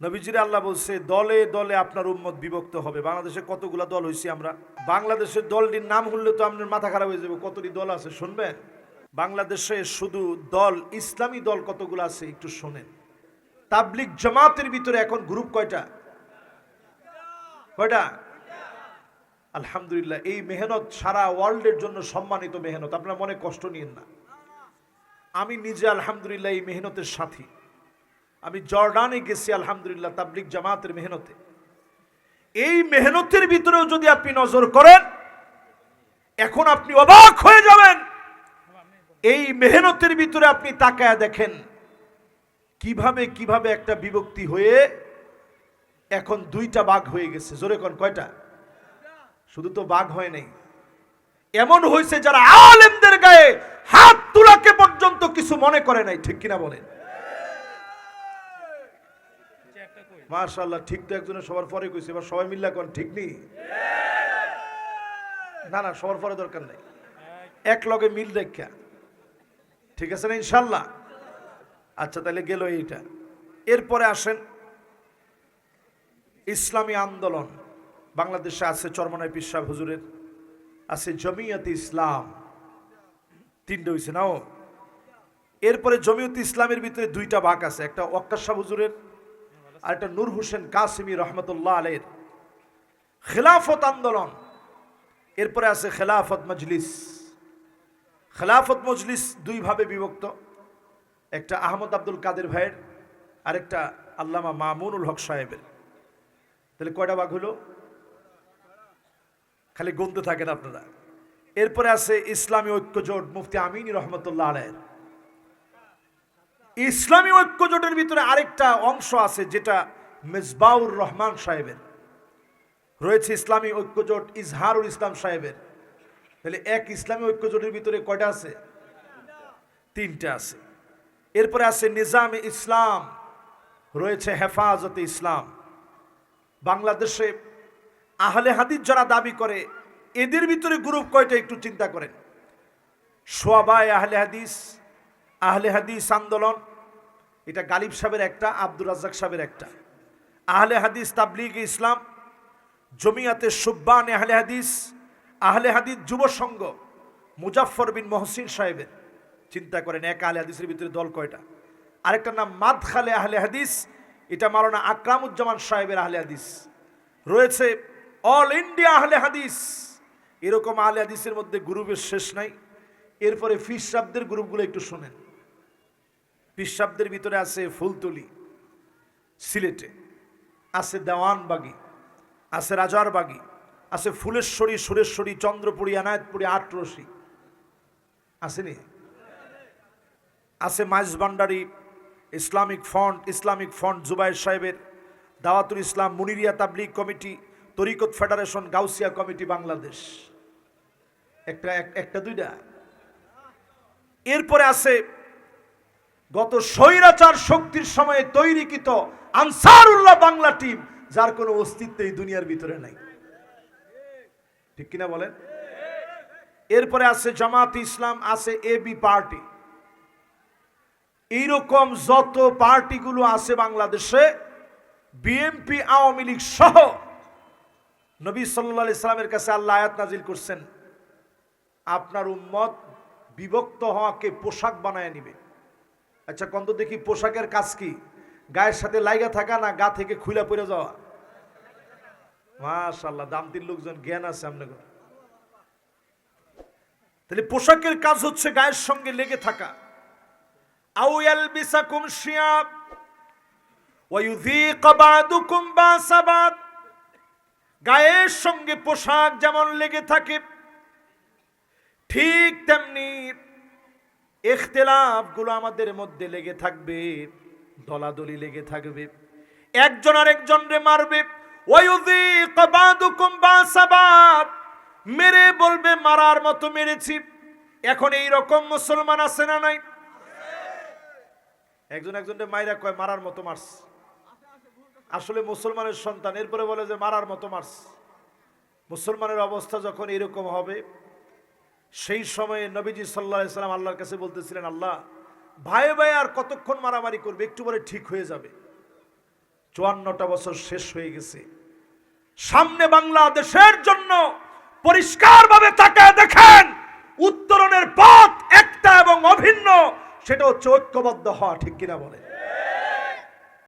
নবীজিরে আল্লাহ বলছে, দলে দলে আপনার উম্মত বিভক্ত হবে। বাংলাদেশে কতগুলা দল হয়েছি আমরা? বাংলাদেশের দলটির নাম শুনলে তো আপনার মাথা খারাপ হয়ে যাবে। কতটি দল আছে শুনবেন? বাংলাদেশে শুধু দল, ইসলামী দল কতগুলো আছে একটু শোনেন। তাবলিক জামাতের ভিতরে এখন গ্রুপ কয়টা? কয়টা? আলহামদুলিল্লাহ, এই মেহনত সারা ওয়ার্ল্ডের জন্য সম্মানিত মেহনত। আপনার মনে কষ্ট নিয়েন না। আমি নিজে আলহামদুলিল্লাহ এই মেহনতের সাথী। আমি জর্ডানে গেছি, আলহামদুলিল্লাহ তাবলিক জামাতের মেহনতে। এই মেহনতের ভিতরেও যদি আপনি নজর করেন, এখন আপনি অবাক হয়ে যাবেন। এই মেহনতের ভিতরে আপনি তাকায় দেখেন, কীভাবে কীভাবে একটা বিভক্তি হয়ে এখন দুইটা বাঘ হয়ে গেছে। জোরে কোন, কয়টা? শুধু তো বাঘ হয় নাই। এমন হয়েছে যারা আলেমদের গায়ে হাত তুলাকে পর্যন্ত কিছু মনে করে নাই, ঠিক কিনা বলেন? মার্শাল্লাহ ঠিক তো একজনের সবার পরে কইছে এবার সবাই মিল্লা কোন ঠিক নেই? না না সবার পরে দরকার নেই। এক লগে মিল দেখা। ঠিক আছে না ইনশাল্লাহ আচ্ছা তাহলে গেল এইটা। এরপরে আসেন ইসলামী আন্দোলন। বাংলাদেশে আছে চরমনায় পিসাব হুজুরের আছে জমিয়ত ইসলাম। তিনটে হয়েছে নাও এরপরে জমিয়ত ইসলামের ভিতরে দুইটা ভাগ আছে একটা ওয়াক্কার শাহ হুজুরের আর একটা নূর হোসেন কাসিমি রহমতুল্লাহ আলের খেলাফত আন্দোলন। এরপরে আছে খেলাফত মজলিস। খেলাফত মজলিস দুইভাবে বিভক্ত। একটা আহমদ আব্দুল কাদের ভাইয়ের, আরেকটা আল্লামা মামুনুল হক সাহেবের। তাহলে কয়টা ভাগ হলো? খালি গুনতে থাকেন আপনারা। এরপরে আছে ইসলামী ঐক্য জোট মুফতি আমিন রহমতুল্লাহ আলের ইসলামী ঐক্য জোটের ভিতরে আরেকটা অংশ আছে, যেটা মেজবাউর রহমান সাহেবের। রয়েছে ইসলামী ঐক্য জোট ইজহারুল ইসলাম সাহেবের। তাহলে এক ইসলামী ঐক্য জোটের ভিতরে কয়টা আছে? তিনটা আছে। এরপরে আছে নিজামে ইসলাম, রয়েছে হেফাজতে ইসলাম। বাংলাদেশে আহলে হাদিস যারা দাবি করে, এদের ভিতরে গ্রুপ কয়টা একটু চিন্তা করেন। সোয়াবায় আহলে হাদিস আহলে হাদিস আন্দোলন এটা গালিব সাহেবের একটা, আব্দুর রাজ্জাক সাহেবের একটা। আহলে হাদিস তাবলিগ ইসলাম, জমিয়াতে সুব্বান আহলে হাদিস আহলে হাদিস যুব সংঘ মুজাফর বিন মহসিন সাহেবের। চিন্তা করেন, এক আহলে হাদিসের ভিতরে দল কয়টা? আরেকটার নাম, মাদখালে আহলে হাদিস, এটা মালানা আকরামুজ্জামান সাহেবের আহলে হাদিস। রয়েছে, অল ইন্ডিয়া আহলে হাদিস। এরকম আহলে হাদিসের মধ্যে গ্রুপের শেষ নাই। এরপরে ফিস শব্দের গ্রুপগুলো একটু শোনেন। ফিস শব্দের ভিতরে আছে ফুলতলি, সিলেটে, আছে দেওয়ানবাগি, আছে রাজারবাগি, আছে ফুলেশ্বরী, সুরেশ্বরী, চন্দ্রপুরী, এনায়তপুরী, আটরসি। আসেনি আছে Maijbhandari Islamic fund Islamic fund Zubair সাহেবের, Dawatul Islam Muniria Tabligh committee, Tarikat federation Gausia committee Bangladesh. একটা একটা, দুইটা। এরপরে আছে গত স্বৈরাচার শক্তির সময়ে তৈরিকৃত আনসারুল্লাহ বাংলা টিম, যার কোনো অস্তিত্ব এই দুনিয়ার ভিতরে নাই। ঠিক কিনা বলেন? এরপরে আছে জামাত ইসলাম, আছে এবি পার্টি। এইরকম যত পার্টিগুলো আছে বাংলাদেশে বিএনপি আওয়ামী লীগ সহ নবী সাল্লা ইসলামের কাছে আল্লাহ আয়াত নাজিল করছেন, আপনার উম্মত বিভক্ত হওয়াকে পোশাক বানায় নিবে। আচ্ছা কন্ত দেখি পোশাকের কাজ কি? গায়ের সাথে লাইগা থাকা না গা থেকে খুলে পড়ে যাওয়া? মাশাল্লাহ দামতির লোকজন জ্ঞান আছে আপনাকে তাহলে পোশাকের কাজ হচ্ছে গায়ের সঙ্গে লেগে থাকা। আউ ইয়ালবিসাকুম শিয়াব, ওয়া ইউযীক বা'দুকুম বা'সা বা'দ গায়ের সঙ্গে পোশাক যেমন লেগে থাকে, ঠিক তেমনি ইখতিলাফগুলো আমাদের মধ্যে লেগে থাকবে, দলাদলি লেগে থাকবে। একজন আরেকজন রে মারবে মেরে বলবে, মারার মতো মেরেছি। এখন এই রকম মুসলমান আছে না নাই? একজন একজনকে মাইরা কয়, মারার মতো মারস আসলে মুসলমানের সন্তান, এরপরে বলে যে, মারার মতো মারস মুসলমানের অবস্থা যখন এরকম হবে সেই সময়ে নবীজি সাল্লাহ সাল্লাম আল্লাহর কাছে বলতেছিলেন, আল্লাহ, ভাই ভাই আর কতক্ষণ মারামারি করবে? একটু পরে ঠিক হয়ে যাবে। চুয়ান্নটা বছর শেষ হয়ে গেছে। সামনে বাংলাদেশের জন্য পরিষ্কারভাবে তাকায় দেখেন, উত্তরণের পথ একটা এবং অভিন্ন, সেটা হচ্ছে ঐক্যবদ্ধ হওয়া, ঠিক কিনা বলে